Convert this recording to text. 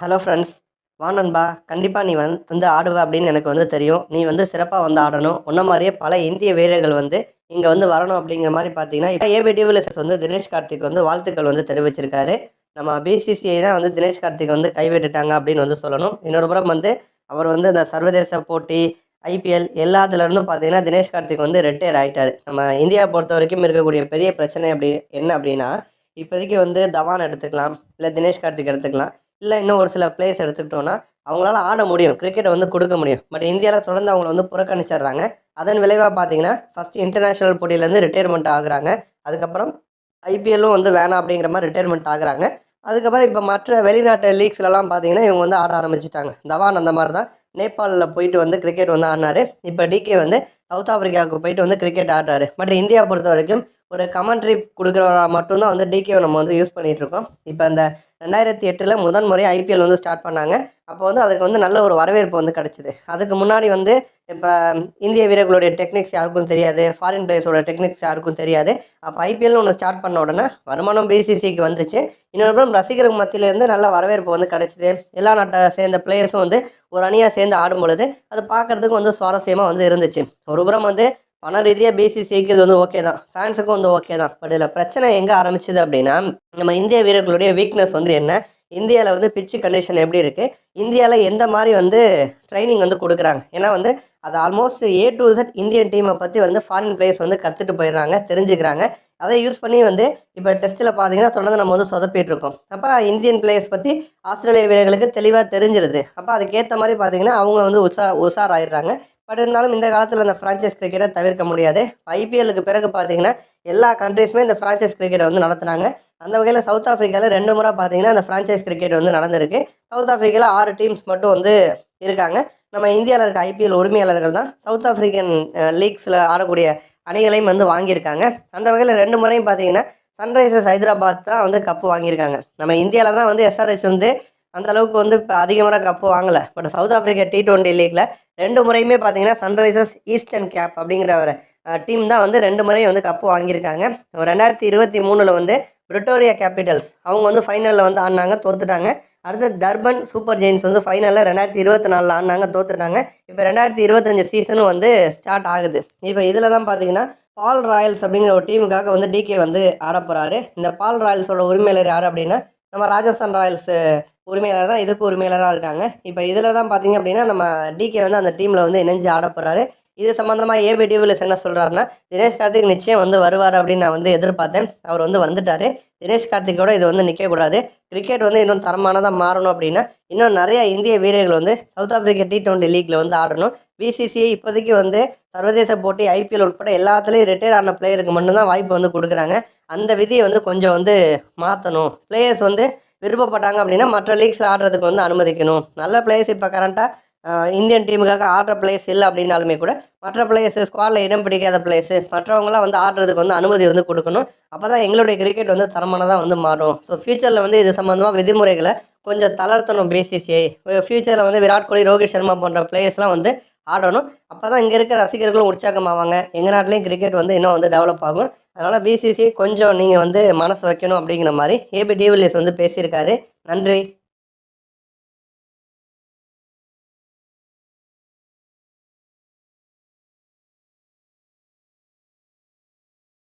Hello friends வா நண்பா. கண்டிப்பாக நீ வந்து வந்து ஆடுவ அப்படின்னு எனக்கு வந்து தெரியும். நீ வந்து சிறப்பாக வந்து ஆடணும். உன்ன மாதிரியே பல இந்திய வீரர்கள் வந்து இங்கே வந்து வரணும் அப்படிங்கிற மாதிரி பார்த்தீங்கன்னா இப்போ ஏபி வந்து தினேஷ் கார்த்திக் வந்து வாழ்த்துக்கள் வந்து தெரிவிச்சிருக்காரு. நம்ம பிசிசிஐ தான் வந்து தினேஷ் கார்த்திக் வந்து கைவிட்டுட்டாங்க அப்படின்னு வந்து சொல்லணும். இன்னொரு புறம் வந்து அவர் வந்து இந்த சர்வதேச போட்டி ஐபிஎல் எல்லாத்துலேருந்தும் பார்த்தீங்கன்னா தினேஷ் கார்த்திக் வந்து ரிட்டையர் ஆகிட்டார் நம்ம இந்தியா பொறுத்த வரைக்கும் இருக்கக்கூடிய பெரிய பிரச்சனை அப்படி என்ன அப்படின்னா இப்போதைக்கு வந்து தவான் எடுத்துக்கலாம். இல்லை தினேஷ் கார்த்திக் எடுத்துக்கலாம். இல்லை இன்னும் ஒரு சில பிளேயர்ஸ் எடுத்துக்கிட்டோன்னா அவங்களால ஆட முடியும். கிரிக்கெட்டை வந்து கொடுக்க முடியும். பட் இந்தியாவில் தொடர்ந்து அவங்கள வந்து புறக்கணிச்சிடுறாங்க. அதன் விளைவாக பார்த்தீங்கன்னா ஃபஸ்ட்டு இன்டர்நேஷ்னல் போட்டியிலேருந்து ரிட்டையர்மெண்ட் ஆகுறாங்க. அதுக்கப்புறம் ஐபிஎல்லும் வந்து வேணாம் அப்படிங்கிற மாதிரி ரிட்டையர்மெண்ட் ஆகுறாங்க. அதுக்கப்புறம் இப்போ மற்ற வெளிநாட்டு லீக்ஸ்லலாம் பார்த்தீங்கன்னா இவங்க வந்து ஆட ஆரம்பிச்சிட்டாங்க. தவான் அந்த மாதிரி தான். நேபாளில் போயிட்டு வந்து கிரிக்கெட் வந்து ஆடினாரு. இப்போ டிகே வந்து சவுத் ஆஃப்ரிக்காவுக்கு போயிட்டு வந்து கிரிக்கெட் ஆடுறாரு. பட் இந்தியா பொறுத்த வரைக்கும் ஒரு கமெண்ட்ரி கொடுக்குறவரா மட்டும்தான் வந்து டிகேவை நம்ம வந்து யூஸ் பண்ணிகிட்டு இருக்கோம். இப்போ அந்த ரெண்டாயிரத்தி எட்டில் முதன் முறை ஐபிஎல் வந்து ஸ்டார்ட் பண்ணாங்க. அப்போ வந்து அதுக்கு வந்து நல்ல ஒரு வரவேற்பு வந்து கிடச்சிது. அதுக்கு முன்னாடி வந்து இப்போ இந்திய வீரர்களுடைய டெக்னிக்ஸ் யாருக்கும் தெரியாது ஃபாரின் பிளேயர்ஸோட டெக்னிக்ஸ் யாருக்கும் தெரியாது. அப்போ ஐபிஎல்னு ஒன்று ஸ்டார்ட் பண்ண உடனே வருமானம் பிசிசிக்கு வந்துச்சு. இன்னொரு புறம் ரசிகர்கள் மத்தியிலேருந்து நல்ல வரவேற்பு வந்து கிடச்சிது. எல்லா நாட்டை சேர்ந்த பிளேயர்ஸும் வந்து ஒரு அணியாக சேர்ந்து ஆடும் பொழுது அது பார்க்குறதுக்கு வந்து சுவாரஸ்யமாக வந்து இருந்துச்சு. ஒரு புறம் வந்து பண ரீதியாக பேசி சேர்க்கிறது வந்து ஓகே தான். ஃபேன்ஸுக்கும் வந்து ஓகே தான். பட் இதில் பிரச்சனை எங்கே ஆரம்பிச்சது அப்படின்னா நம்ம இந்திய வீரர்களுடைய வீக்னஸ் வந்து என்ன? இந்தியாவில் வந்து பிச்சு கண்டிஷன் எப்படி இருக்குது இந்தியாவில் எந்த மாதிரி வந்து ட்ரைனிங் வந்து கொடுக்குறாங்க? ஏன்னா வந்து அது almost A to Z Indian டீமை பற்றி வந்து ஃபாரின் பிளேயர்ஸ் வந்து கற்றுட்டு போயிடுறாங்க தெரிஞ்சுக்கிறாங்க. அதை யூஸ் பண்ணி வந்து இப்போ டெஸ்ட்டில் பார்த்தீங்கன்னா தொடர்ந்து நம்ம வந்து சொதப்பிட்டு இருக்கோம். அப்போ இந்தியன் பிளேயர்ஸ் பற்றி ஆஸ்திரேலிய வீரர்களுக்கு தெளிவாக தெரிஞ்சிருது. அப்போ அதுக்கேற்ற மாதிரி பார்த்தீங்கன்னா அவங்க வந்து உஷா உஷார் ஆயிடுறாங்க பட் இருந்தாலும் இந்த காலத்தில் இந்த ஃப்ரான்ச்சைஸ் கிரிக்கெட்டை தவிர்க்க முடியாது. ஐபிஎல்லுக்கு பிறகு பார்த்தீங்கன்னா எல்லா கண்ட்ரீஸுமே இந்த ஃப்ரான்ச்சைஸ் கிரிக்கெட்டை வந்து நடத்துனாங்க. அந்த வகையில் சவுத் ஆஃப்ரிக்காவில் ரெண்டு முறை பார்த்தீங்கன்னா அந்த ஃப்ரான்ச்சைஸ் கிரிக்கெட் வந்து நடந்திருக்கு. சவுத் ஆஃப்ரிக்காவில் ஆறு டீம்ஸ் மட்டும் வந்து இருக்காங்க. நம்ம இந்தியாவில் இருக்க ஐபிஎல் உரிமையாளர்கள் தான் சவுத் ஆஃப்ரிக்கன் லீக்ஸில் ஆடக்கூடிய அணிகளையும் வந்து வாங்கியிருக்காங்க. அந்த வகையில் ரெண்டு முறையும் பார்த்தீங்கன்னா சன்ரைசர்ஸ் ஹைதராபாத் தான் வந்து கப்பு வாங்கியிருக்காங்க. நம்ம இந்தியாவில் தான் வந்து எஸ்ஆர்ஹெச் வந்து அந்த அளவுக்கு வந்து இப்போ அதிக முறை கப்பு வாங்கலை. But South Africa T twenty லீக்கில் ரெண்டு முறையுமே பார்த்தீங்கன்னா சன்ரைசர்ஸ் ஈஸ்டர்ன் கேப் அப்படிங்கிற ஒரு டீம் தான் வந்து ரெண்டு முறையும் வந்து கப்பு வாங்கியிருக்காங்க. ரெண்டாயிரத்தி இருபத்தி மூணில் வந்து பிரிட்டோரியா கேபிட்டல்ஸ் அவங்க வந்து ஃபைனலில் வந்து ஆடினாங்க தோத்துட்டாங்க. அடுத்து டர்பன் சூப்பர் ஜெயின்ஸ் வந்து ஃபைனலில் ரெண்டாயிரத்தி இருபத்தி நாலில் ஆடினாங்க தோத்துட்டாங்க. இப்போ ரெண்டாயிரத்தி இருபத்தஞ்சு சீசனும் வந்து ஸ்டார்ட் ஆகுது. இப்போ இதில் தான் பார்த்தீங்கன்னா பால் ராயல்ஸ் அப்படிங்கிற ஒரு டீமுக்காக வந்து டிகே வந்து ஆட போகிறாரு இந்த பால் ராயல்ஸோட உரிமையாளர் யார் அப்படின்னா நம்ம ராஜஸ்தான் ராயல்ஸ் உரிமையாளர் தான் இதுக்கு உரிமையாளராக இருக்காங்க. இப்போ இதில் தான் பார்த்தீங்க அப்படின்னா நம்ம டிகே வந்து அந்த டீமில் வந்து இணைஞ்சு ஆட போகிறாரு இது சம்மந்தமாக ஏபி டிவிலியர்ஸ் என்ன சொல்கிறாருன்னா தினேஷ் கார்த்திக் நிச்சயம் வந்து வருவார் அப்படின்னு நான் வந்து எதிர்பார்த்தேன். அவர் வந்து வந்துட்டார். தினேஷ் கார்த்திக்கோட இது வந்து நிற்கக்கூடாது கிரிக்கெட் வந்து இன்னும் தரமானதாக மாறணும் அப்படின்னா இன்னும் நிறைய இந்திய வீரர்கள் வந்து சவுத் ஆப்பிரிக்கா டி டுவெண்ட்டி லீக்கில் வந்து ஆடணும். பிசிசிஐ இப்போதைக்கு வந்து சர்வதேச போட்டி ஐபிஎல் உட்பட எல்லாத்துலேயும் ரிட்டையர் ஆன பிளேயருக்கு மட்டும்தான் வாய்ப்பு வந்து கொடுக்குறாங்க. அந்த விதியை வந்து கொஞ்சம் வந்து மாற்றணும் பிளேயர்ஸ் வந்து விருப்பப்பட்டாங்க அப்படின்னா மற்ற லீக்ஸில் ஆடுறதுக்கு வந்து அனுமதிக்கணும். நல்ல பிளேயர்ஸ் இப்போ கரண்ட்டாக இந்தியன் டீமுக்காக ஆடுற பிளேயர்ஸ் இல்லை அப்படின்னாலுமே கூட மற்ற பிளேயர்ஸ் ஸ்குவாடில் இடம் பிடிக்காத பிளேயர்ஸு மற்றவங்களாம் வந்து ஆடுறதுக்கு வந்து அனுமதி வந்து கொடுக்கணும். அப்போ தான் எங்களுடைய கிரிக்கெட் வந்து தரமானதாக வந்து மாறும். ஸோ ஃப்யூச்சரில் வந்து இது சம்மந்தமாக விதிமுறைகளை கொஞ்சம் தளர்த்தணும் பிசிசிஐ ஃப்யூச்சரில் வந்து விராட் கோலி ரோஹித் சர்மா போன்ற பிளேயர்ஸ்லாம் வந்து ஆடணும். அப்போ தான் இங்கே இருக்க ரசிகர்களும் உற்சாகமாவாங்க. எங்கள் நாட்டிலையும் கிரிக்கெட் வந்து இன்னும் வந்து டெவலப் ஆகும். அதனால் பிசிசி கொஞ்சம் நீங்கள் வந்து மனசு வைக்கணும் அப்படிங்கிற மாதிரி ஏபி டிவிலியர்ஸ் வந்து பேசியிருக்காரு. நன்றி.